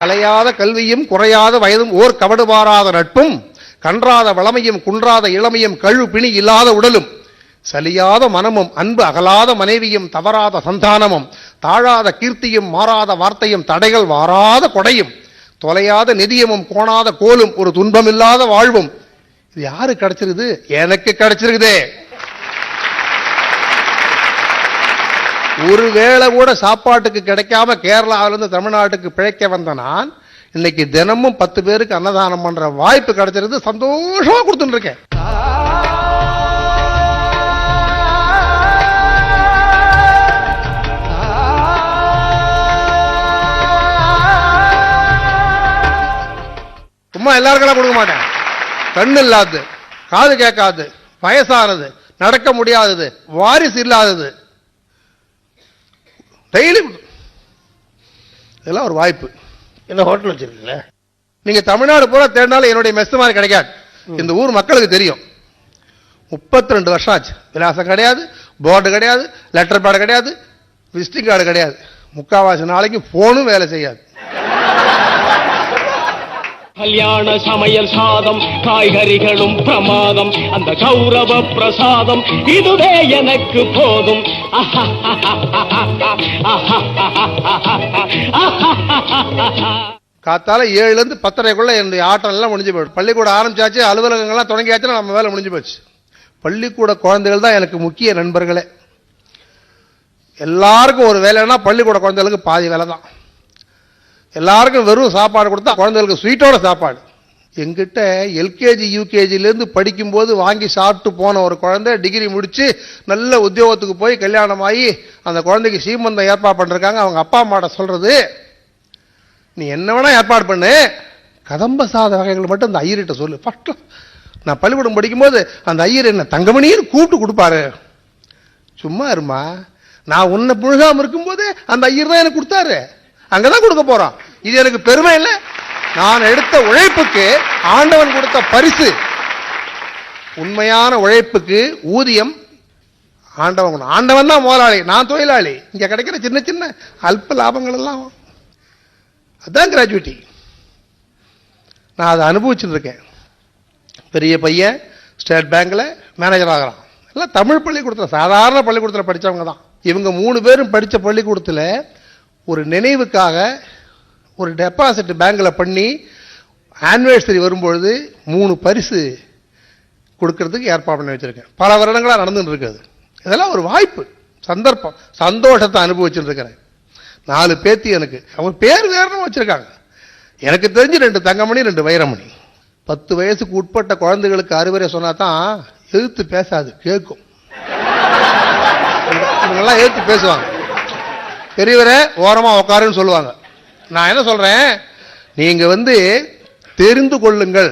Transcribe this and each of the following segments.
கலையாத கல்வியும் குறையாத வயதும் ஓர் கவடுபாராத நட்பும் கன்றாத வளமையும் குன்றாத இளமையும் கழு பிணி இல்லாத உடலும் சலியாத மனமும் அன்பு அகலாத மனைவியும் தவறாத சந்தானமும் தாழாத கீர்த்தியும் மாறாத வார்த்தையும் தடைகள் வாராத கொடையும் தொலையாத நிதியமும் கோணாத கோலும் ஒரு துன்பமில்லாத வாழ்வும். இது யாரு கிடைச்சிருக்குது? எனக்கு கிடைச்சிருக்குதே. ஒரு வேளை கூட சாப்பாட்டுக்கு கிடைக்காம கேரளாவிலிருந்து தமிழ்நாட்டுக்கு பிழைக்க வந்த நான் இன்னைக்கு தினமும் பத்து பேருக்கு அன்னதானம் பண்ற வாய்ப்பு கிடைச்சிருந்து சந்தோஷமா கொடுத்துட்டு இருக்கேன் சும்மா எல்லாருக்கெல்லாம் கொடுக்க மாட்டேன். கண் இல்லாதது காது கேட்காது வயசானது நடக்க முடியாதது வாரிசு இல்லாதது. டெய்லி இதெல்லாம் ஒரு வாய்ப்பு. என்ன ஹோட்டல் வச்சிருக்கீங்களா? நீங்க தமிழ்நாடு பூரா தேடினாலும் என்னுடைய மெஸ் மாதிரி கிடைக்காது. இந்த ஊர் மக்களுக்கு தெரியும். முப்பத்தி ரெண்டு வருஷம் ஆச்சு. விலாசம் கிடையாது போர்டு கிடையாது லெட்டர் பேட் கிடையாது விசிட்டிங் கார்டு கிடையாது. முக்காவாசி நாளைக்கு போனும் வேலை செய்யாது. கல்யாண சமையல் சாதம் காய்கறிகளும் பிரமாதம் அந்த கௌரவ பிரசாதம் இதுவே எனக்கு போதும். காத்தால ஏழுல இருந்து பத்தரைக்குள்ள என்னுடைய ஆட்டம் எல்லாம் முடிஞ்சு போயிடும் பள்ளிக்கூடம் ஆரம்பிச்சாச்சு அலுவலகங்கள்லாம் தொடங்கியாச்சுன்னா நம்ம வேலை முடிஞ்சு போச்சு. பள்ளிக்கூட குழந்தைகள் தான் எனக்கு முக்கிய நண்பர்களே. எல்லாருக்கும் ஒரு வேலைன்னா பள்ளிக்கூட குழந்தைகளுக்கு பாதி வேலை தான் எல்லாருக்கும் வெறும் சாப்பாடு கொடுத்தா குழந்தைகளுக்கு ஸ்வீட்டோட சாப்பாடு. எங்கிட்ட எல்கேஜி யூகேஜிலேருந்து படிக்கும்போது வாங்கி சாப்பிட்டு போன ஒரு குழந்தை டிகிரி முடித்து நல்ல உத்தியோகத்துக்கு போய் கல்யாணம் ஆகி அந்த குழந்தைக்கு சீமந்தம் ஏற்பாடு பண்ணிருக்காங்க. அவங்க அப்பா அம்மாட்ட சொல்கிறது நீ என்ன வேணால் ஏற்பாடு பண்ணு. கதம்ப சாத வகைகள் மட்டும் அந்த ஐயர்கிட்ட சொல்லு. ஃபஸ்ட்டு நான் பள்ளிக்கூடம் படிக்கும்போது அந்த ஐயர் என்ன தங்கமணின்னு கூப்பிட்டு கொடுப்பாரு. சும்மா இருமா நான் உன்னை புழுகாமல் இருக்கும்போது அந்த ஐயர் தான் எனக்கு கொடுத்தாரு. அங்கதான் கொடுக்க போறான் இது எனக்கு பெருமை இல்லை. நான் எடுத்த உழைப்புக்கு ஆண்டவன் கொடுத்த பரிசு. உண்மையான உழைப்புக்கு ஊதியம் ஆண்டவன் ஆண்டவன் தான் முதலாளி. நான் தொழிலாளி. இங்க கிடைக்கிற சின்ன சின்ன அல்ப லாபங்கள் எல்லாம். அதுதான் கிராஜுவிட்டி நான் அதை அனுபவிச்சுட்டு இருக்கேன். பெரிய பையன் ஸ்டேட் பேங்க்ல மேனேஜர் ஆகிறான். எல்லாம் தமிழ் பள்ளிக்கூடத்தில் சாதாரண பள்ளிக்கூடத்தில் படிச்சவங்க தான். இவங்க மூணு பேரும் படித்த பள்ளிக்கூடத்தில் ஒரு நினைவுக்காக ஒரு டெபாசிட் பேங்கில் பண்ணி ஆனிவர்சரி வரும்பொழுது மூணு பரிசு கொடுக்கறதுக்கு ஏற்பாடு பண்ணி வச்சுருக்கேன். பல வருடங்களாக நடந்துகிட்டு இருக்குது. இதெல்லாம் ஒரு வாய்ப்பு சந்தர்ப்பம் சந்தோஷத்தை அனுபவிச்சுட்டு இருக்கிறேன் நாலு பேத்தி எனக்கு அவங்க பேர் வேறனும் வச்சுருக்காங்க. எனக்கு தெரிஞ்சு ரெண்டு தங்கமணி ரெண்டு வைரமணி. பத்து வயசுக்கு உட்பட்ட குழந்தைகளுக்கு அறிவுரை சொன்னா தான் எதிர்த்து பேசாது கேட்கும். இவங்கெல்லாம் எதிர்த்து பேசுவாங்க. பெரியவரே ஓரமாக உட்காருன்னு சொல்லுவாங்க. நான் என்ன சொல்கிறேன் நீங்கள் வந்து தெரிந்து கொள்ளுங்கள்.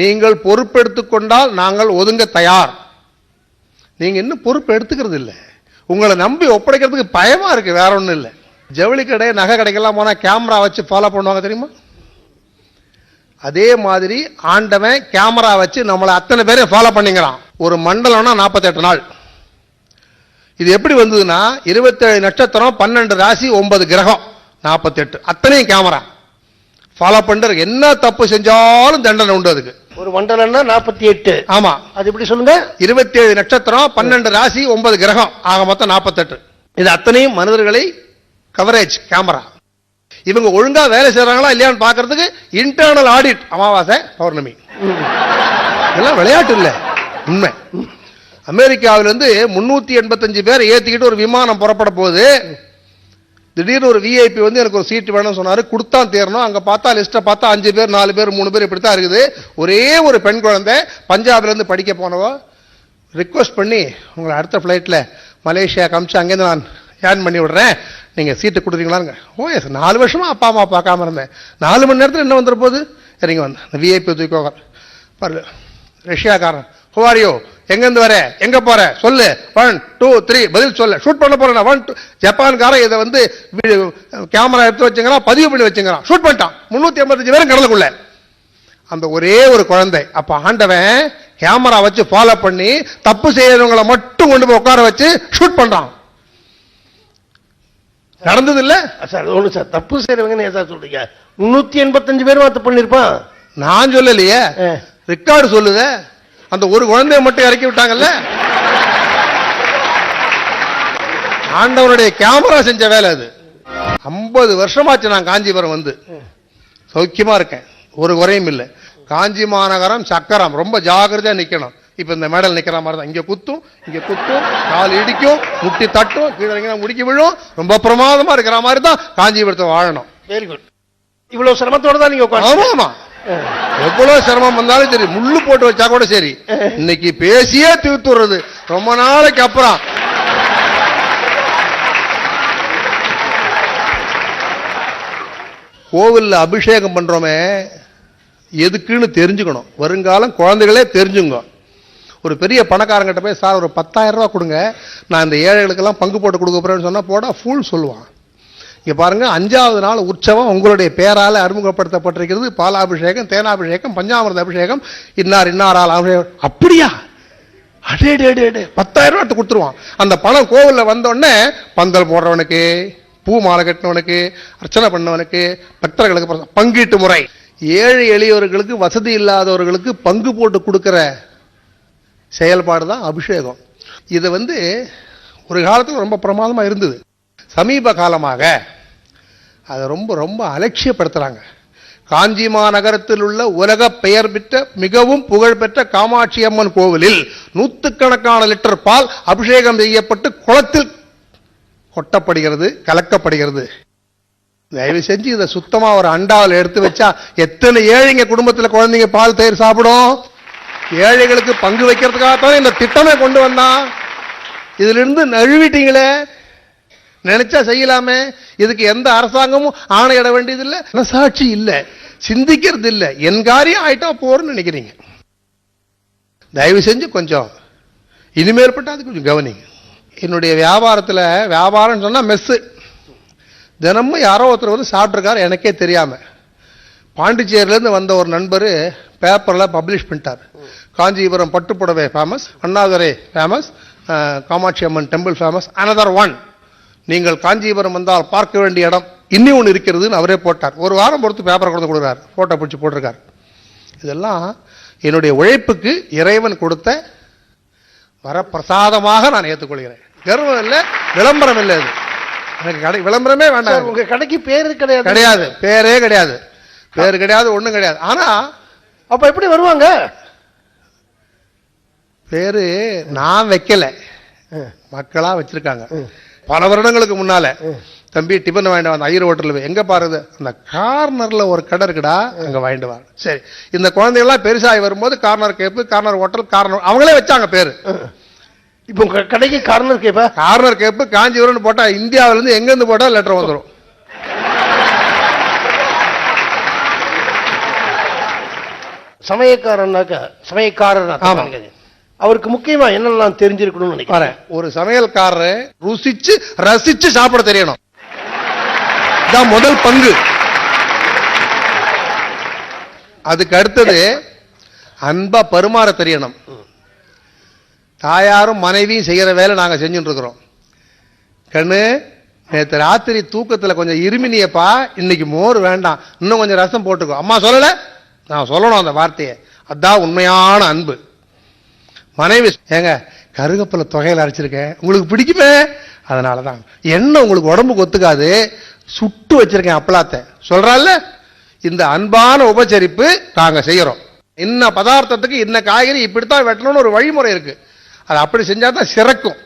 நீங்கள் பொறுப்பெடுத்து கொண்டால் நாங்கள் ஒதுங்க தயார். நீங்கள் இன்னும் பொறுப்பு எடுத்துக்கிறது இல்லை. உங்களை நம்பி ஒப்படைக்கிறதுக்கு பயமாக இருக்குது வேற ஒன்றும் இல்லை. ஜவுளி கடை நகை கடைக்கெல்லாம் போனால் கேமரா வச்சு ஃபாலோ பண்ணுவாங்க தெரியுமா? அதே மாதிரி ஆண்டவன் கேமரா வச்சு நம்மளை அத்தனை பேரையும் ஃபாலோ பண்ணிக்கிறான். ஒரு மண்டலம்னா நாற்பத்தெட்டு நாள். இது எப்படி வந்ததுன்னா இருபத்தேழு நட்சத்திரம் பன்னெண்டு ராசி ஒன்பது கிரகம் நாற்பத்தெட்டு அத்தனையும் கேமரா ஃபாலோ பண்ணிட்டு என்ன தப்பு செஞ்சாலும் தண்டனை உண்டு அதுக்கு. ஒரு மண்டலம்னா நாற்பத்தி எட்டு ஆமா. அது எப்படி சொல்லுங்க? இருபத்தேழு நட்சத்திரம் பன்னெண்டு ராசி ஒன்பது கிரகம் ஆக மொத்தம் நாற்பத்தெட்டு இது அத்தனையும் மனிதர்களை கவரேஜ் கேமரா இவங்க ஒழுங்கா வேலை செய்றாங்களா இல்லையான்னு பார்க்கிறதுக்கு இன்டர்னல் ஆடிட் அமாவாசை பௌர்ணமி. இதெல்லாம் விளையாட்டு இல்ல. உண்மை. அமெரிக்காவிலிருந்து முன்னூற்றி எண்பத்தஞ்சு பேர் ஏற்றிக்கிட்டு ஒரு விமானம் புறப்பட போகுது. திடீர்னு ஒரு விஐபி வந்து எனக்கு ஒரு சீட்டு வேணும்னு சொன்னார். கொடுத்தான் தேரணும். அங்கே பார்த்தா லிஸ்ட்டை பார்த்தா அஞ்சு பேர் நாலு பேர் மூணு பேர் இப்படி தான் இருக்குது. ஒரே ஒரு பெண் குழந்தை பஞ்சாபிலேருந்து படிக்க போனவ ரிக்வஸ்ட் பண்ணி உங்களை அடுத்த ஃப்ளைட்டில் மலேசியா காமிச்சு அங்கேருந்து நான் ஏர்ன் பண்ணி விடுறேன். நீங்கள் சீட்டு கொடுக்குறீங்களாங்க ஓ எஸ் நாலு வருஷமாக அப்பா அம்மா பார்க்காம இருந்தேன். நாலு மணி நேரத்தில் என்ன வந்துட போகுது? இறங்கி வந்தேன். இந்த விஐபி தூக்கி பரவாயில்ல ரஷ்யாக்காரன். ஹுவாரியோ எங்கேருந்து வர? எங்க போற? சொல்லு. ஒன் டூ த்ரீ பதில் சொல்ல. ஷூட் பண்ண போறேன் ஒன் டூ ஜப்பான்காரன் இதை வந்து கேமரா எடுத்து வச்சுங்கிறான் பதிவு பண்ணி வச்சுங்கிறான். ஷூட் பண்ணிட்டான். முன்னூத்தி எண்பத்தஞ்சு பேரும் கடலுக்குள்ள. அந்த ஒரே ஒரு குழந்தை. அப்ப ஆண்டவன் கேமரா வச்சு ஃபாலோ பண்ணி தப்பு செய்யறவங்களை மட்டும் கொண்டு போய் உட்கார வச்சு ஷூட் பண்றான். நடந்தது இல்ல சார் ஒண்ணு சார். தப்பு செய்யறவங்கன்னு ஏதா சொல்றீங்க? முன்னூத்தி எண்பத்தஞ்சு பேரும் தப்பு பண்ணிருப்பான். நான் சொல்லலையே. ரெக்கார்டு சொல்லுதே. அந்த ஒரு குழந்தைய மட்டும் இறக்கி விட்டாங்கல்ல? ஆண்டவனுடைய கேமரா செஞ்ச வேலை அது. ஐம்பது வருஷமாச்சு நான் காஞ்சிபுரம் வந்து. சௌக்கியமா இருக்கேன். ஒரு குறையும் இல்லை. காஞ்சி மாநகரம் சக்கரம். ரொம்ப ஜாக்கிரதையா நிக்கணும். இப்ப இந்த மேடல் நிக்கிற மாதிரி தான். இங்க குத்தும் இங்க குத்தும் கால் இடிக்கும் முட்டி தட்டும் கீழே முடிக்கி விழும். ரொம்ப பிரமாதமா இருக்கிற மாதிரி தான் காஞ்சிபுரத்தை வாழணும். வெரி குட் இவ்வளவு சிரமத்தோட தான் நீங்க ஆமா ஆமா. எவ்வளவு சிரமம் வந்தாலும் சரி முள்ளு போட்டு வச்சா கூட சரி. இன்னைக்கு பேசியே தீர்த்துறது ரொம்ப நாளைக்கு அப்புறம். கோவில்ல அபிஷேகம் பண்றோமே எதுக்குன்னு தெரிஞ்சுக்கணும். வருங்காலம் குழந்தைகளே தெரிஞ்சுங்க. ஒரு பெரிய பணக்காரங்கிட்ட போய் சார் ஒரு பத்தாயிரம் ரூபா கொடுங்க. நான் இந்த ஏழைகளுக்கெல்லாம் பங்கு போட்டு கொடுக்க போறேன்னு சொன்னா போடா ஃபுல் சொல்லுவான். இங்கே பாருங்கள் அஞ்சாவது நாள் உற்சவம் உங்களுடைய பேரால் அறிமுகப்படுத்தப்பட்டிருக்கிறது. பாலாபிஷேகம் தேனாபிஷேகம் பஞ்சாமிரத அபிஷேகம் இன்னார் இன்னாரால் அபிஷேகம். அப்படியா? அடே டே டே டே. பத்தாயிரம் ரூபா கொடுத்துருவான் அந்த பணம் கோவிலில் வந்தோடனே பந்தல் போடுறவனுக்கு பூ மாலை கட்டினவனுக்கு அர்ச்சனை பண்ணவனுக்கு பக்தர்களுக்கு பங்கீட்டு முறை. ஏழை எளியவர்களுக்கு வசதி இல்லாதவர்களுக்கு பங்கு போட்டு கொடுக்குற செயல்பாடு தான் அபிஷேகம். இது வந்து ஒரு காலத்தில் ரொம்ப பிரமாதமாக இருந்தது. சமீப காலமாக அதை ரொம்ப ரொம்ப அலட்சியப்படுத்துகிறாங்க காஞ்சி மாநகரத்தில் உள்ள உலக பெயர் பெற்ற மிகவும் புகழ்பெற்ற காமாட்சி அம்மன் கோவிலில் நூற்றுக்கணக்கான லிட்டர் பால் அபிஷேகம் செய்யப்பட்டு குளத்தில் கொட்டப்படுகிறது கலக்கப்படுகிறது. தயவு செஞ்சு இதை சுத்தமாக ஒரு அண்டாவில் எடுத்து வச்சா எத்தனை ஏழைங்க குடும்பத்தில் குழந்தைங்க பால் தயிர் சாப்பிடும்? ஏழைகளுக்கு பங்கு வைக்கிறதுக்காகத்தான் இந்த திட்டமே கொண்டு வந்தான்? இதிலிருந்து நழுவிட்டீங்களே? நினைச்சா செய்யலாமே. இதுக்கு எந்த அரசாங்கமும் ஆணையிட வேண்டியது இல்லை மனசாட்சி இல்லை. சிந்திக்கிறது இல்லை. என் காரியம் ஆயிட்டா போறேன்னு நினைக்கிறீங்க. தயவு செஞ்சு கொஞ்சம் இனிமேல் பட்டா அது கொஞ்சம் கவனிங்க. என்னுடைய வியாபாரத்தில் வியாபாரம் சொன்னால் மெஸ்ஸு தினமும் யாரோ ஒருத்தர் வந்து சாப்பிட்ருக்காரு எனக்கே தெரியாமல் பாண்டிச்சேரியிலேருந்து வந்த ஒரு நண்பர் பேப்பரில் பப்ளிஷ் பண்ணிட்டார். Kanchipuram பட்டுப்புடவை famous Annadurai famous Kamatchi Amman temple famous another one நீங்கள் காஞ்சிபுரம் வந்தால் பார்க்க வேண்டிய இடம் இன்னி ஒன்று இருக்கிறதுன்னு அவரே போட்டார். ஒரு வாரம் பொறுத்து பேப்பரை கொடுத்து கொடுக்குறாரு. ஃபோட்டோ பிடிச்சி போட்டிருக்காரு. இதெல்லாம் என்னுடைய உழைப்புக்கு இறைவன் கொடுத்த வரப்பிரசாதமாக நான் ஏற்றுக்கொள்கிறேன். கர்வம் இல்லை விளம்பரம் இல்லை இது. எனக்கு கடை விளம்பரமே வேண்டாம். உங்க கடைக்கு பேரு கிடையாது. கிடையாது. பேரே கிடையாது. பேர் கிடையாது ஒண்ணும் கிடையாது. ஆனா அப்ப எப்படி வருவாங்க? பேரு நான் வைக்கல. மக்களா வச்சிருக்காங்க. பல வருடங்களுக்கு முன்னால தம்பி டிபன் வாங்கிட்டு வந்த ஐயர் ஹோட்டல்ல எங்க பாருது அந்த கார்னர்ல ஒரு கடை இருக்குடா அங்க வாங்கிட்டு வா. சரி. இந்த குழந்தைகள்லாம் பெருசாகி வரும்போது corner gap corner hotel corner அவங்களே வச்சாங்க பேரு. இப்ப உங்க கடைக்கு கார்னர் கேப்பா கார்னர் கேப்பு காஞ்சிபுரம்னு போட்டா இந்தியாவில இருந்து எங்க இருந்து போட்டா லெட்டர் வந்துடும் சமயக்காரன்னாக்க சமயக்காரர் ஆமா. அவருக்கு முக்கியமா என்னெல்லாம் தெரிஞ்சிருக்கணும்னு நினைக்கிறேன் ஒரு சமையல்காரர் ருசிச்சு ரசிச்சு சாப்பிட தெரியணும். இதான் முதல் பங்கு. அதுக்கு அடுத்தது அன்பா பருமாற தெரியணும். தாயாரும் மனைவியும் செய்யற வேலை நாங்க செஞ்சுட்டு இருக்கிறோம் கண்ணு நேற்று ராத்திரி தூக்கத்தில் கொஞ்சம் இருமினியப்பா இன்னைக்கு மோர் வேண்டாம். இன்னும் கொஞ்சம் ரசம் போட்டுக்கோ. அம்மா சொல்லலை? நான் சொல்லணும் அந்த வார்த்தையை. அதான் உண்மையான அன்பு. மனைவி ஏங்க கருகப்பில் தொகையில் அரைச்சிருக்கேன். உங்களுக்கு பிடிக்குமே? அதனால தான் என்ன உங்களுக்கு உடம்புக்கு ஒத்துக்காது? சுட்டு வச்சிருக்கேன் அப்பளாத்த சொல்றால இந்த அன்பான உபச்சரிப்பு நாங்கள் செய்கிறோம் இன்ன பதார்த்தத்துக்கு இன்ன காய்கறி இப்படித்தான் வெட்டணும்னு ஒரு வழிமுறை இருக்கு. அது அப்படி செஞ்சால் தான் சிறக்கும்.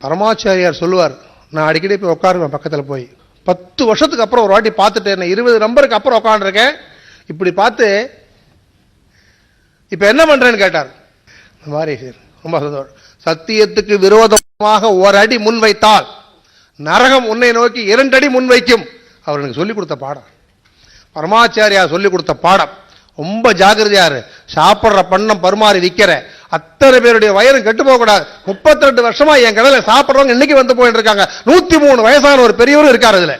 பரமாச்சாரியார் சொல்லுவார் நான் அடிக்கடி போய் உட்காருவேன் பக்கத்தில் போய். பத்து வருஷத்துக்கு அப்புறம் ஒரு வாட்டி பார்த்துட்டு என்ன இருபது நம்பருக்கு அப்புறம் உட்காந்துருக்கேன் இப்படி பார்த்து இப்போ என்ன பண்றேன்னு கேட்டார். இந்த மாதிரி ரொம்ப சந்தோஷம். சத்தியத்துக்கு விரோதமாக ஒரு அடி முன் வைத்தால் நரகம் உன்னை நோக்கி இரண்டடி முன் வைக்கும் அவர் எனக்கு சொல்லிக் கொடுத்த பாடம். பரமாச்சாரியா சொல்லிக் கொடுத்த பாடம். ரொம்ப ஜாக்கிரதையா சாப்பிட்ற பண்ணம் பருமாறி விற்கிற அத்தனை பேருடைய வயிறும் கெட்டு போக கூடாது முப்பத்தி ரெண்டு வருஷமா என் கடையில் சாப்பிட்றவங்க இன்னைக்கு வந்து போயிட்டு இருக்காங்க. நூத்தி மூணு வயசான ஒரு பெரியவரும் இருக்காரு இதுல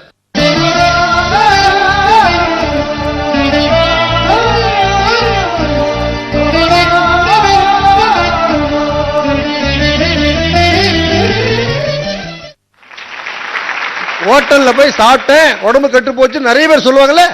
ஹோட்டல்ல போய் சாப்பிட்டேன். உடம்பு கெட்டு போச்சு. நிறைய பேர் சொல்லுவாங்கல்ல